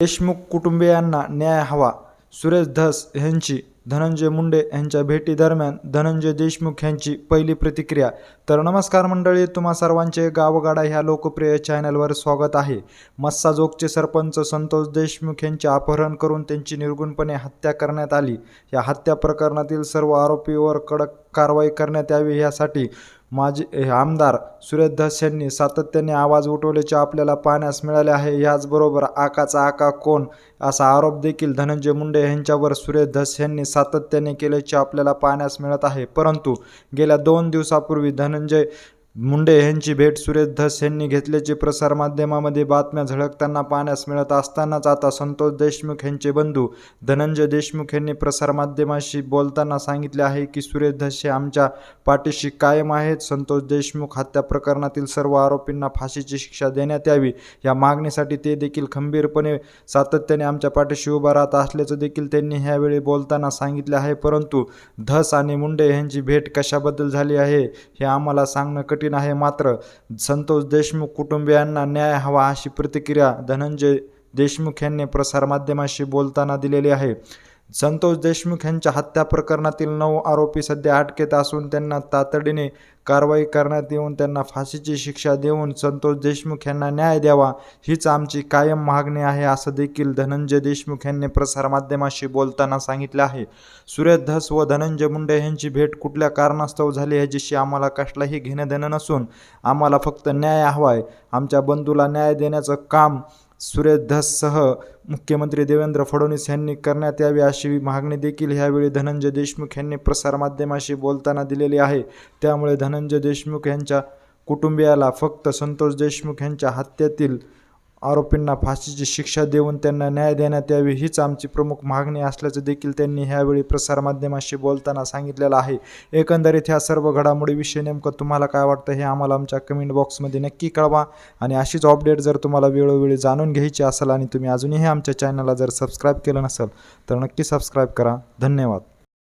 देशमुख कुटुंबियांना न्याय हवा. सुरेश धस यांची धनंजय मुंडे यांच्या भेटीदरम्यान धनंजय देशमुख यांची पहिली प्रतिक्रिया. तर नमस्कार मंडळी तुम्हा सर्वांचे गावगाडा ह्या लोकप्रिय चॅनलवर स्वागत आहे. मस्साजोगचे सरपंच संतोष देशमुख यांचे अपहरण करून त्यांची निर्गुणपणे हत्या करण्यात आली. या हत्या प्रकरणातील सर्व आरोपीवर कडक कारवाई करण्यात यावी यासाठी माजी आमदार सुरेश धस यांनी सातत्याने आवाज उठवल्याचे आपल्याला पाहण्यास मिळाले आहे. याचबरोबर आकाचा आका कोण असा आरोप देखील धनंजय मुंडे यांच्यावर सुरेश धस यांनी सातत्याने केल्याचे आपल्याला पाहण्यास मिळत आहे. परंतु गेल्या दोन दिवसापूर्वी धनंजय मुंडे यांची भेट सुरेश धस यांनी घेतल्याचे प्रसारमाध्यमामध्ये बातम्या झळकताना पाहण्यास मिळत असतानाच आता संतोष देशमुख यांचे बंधू धनंजय देशमुख यांनी प्रसारमाध्यमाशी बोलताना सांगितले आहे की सुरेश धस हे आमच्या पाठीशी कायम आहेत. संतोष देशमुख हत्या प्रकरणातील सर्व आरोपींना फाशीची शिक्षा देण्यात यावी या मागणीसाठी ते देखील खंबीरपणे सातत्याने आमच्या पाठीशी उभा राहत असल्याचं देखील त्यांनी ह्यावेळी बोलताना सांगितले आहे. परंतु धस आणि मुंडे यांची भेट कशाबद्दल झाली आहे हे आम्हाला सांगणं कठीण आहे. मात्र संतोष देशमुख कुटुंबियांना न्याय हवा अशी प्रतिक्रिया धनंजय देशमुख यांनी प्रसारमाध्यमाशी बोलताना दिलेली आहे. संतोष देशमुख यांच्या हत्या प्रकरणातील नऊ आरोपी सध्या अटकेत असून त्यांना तातडीने कारवाई करण्यात येऊन त्यांना फाशीची शिक्षा देऊन संतोष देशमुख यांना न्याय द्यावा हीच आमची कायम मागणी आहे असं देखील धनंजय देशमुख यांनी प्रसारमाध्यमाशी बोलताना सांगितलं आहे. सुरेश धस व धनंजय मुंडे यांची भेट कुठल्या कारणास्तव झाली ह्याच्याशी आम्हाला कसलाही घेणं देणं नसून आम्हाला फक्त न्याय हवा आहे आमच्या बंधूला न्याय देण्याचं काम सुरेश मुख्यमंत्री देवेंद्र फडणवीस यांनी करण्यात यावी अशी मागणी देखील ह्यावेळी धनंजय देशमुख यांनी प्रसारमाध्यमाशी बोलताना दिलेली आहे. त्यामुळे धनंजय देशमुख यांच्या कुटुंबियाला फक्त संतोष देशमुख यांच्या हत्येतील आरोपींना फाशीची शिक्षा देऊन त्यांना न्याय देण्यात यावी हीच आमची प्रमुख मागणी असल्याचं देखील त्यांनी ह्यावेळी प्रसारमाध्यमाशी बोलताना सांगितलेलं आहे. एकंदरीत ह्या सर्व घडामोडीविषयी नेमकं तुम्हाला काय वाटतं हे आम्हाला आमच्या कमेंट बॉक्समध्ये नक्की कळवा. आणि अशीच अपडेट जर तुम्हाला वेळोवेळी जाणून घ्यायची असेल आणि तुम्ही अजूनही आमच्या चॅनलला जर सबस्क्राईब केलं नसेल तर नक्की सबस्क्राईब करा. धन्यवाद.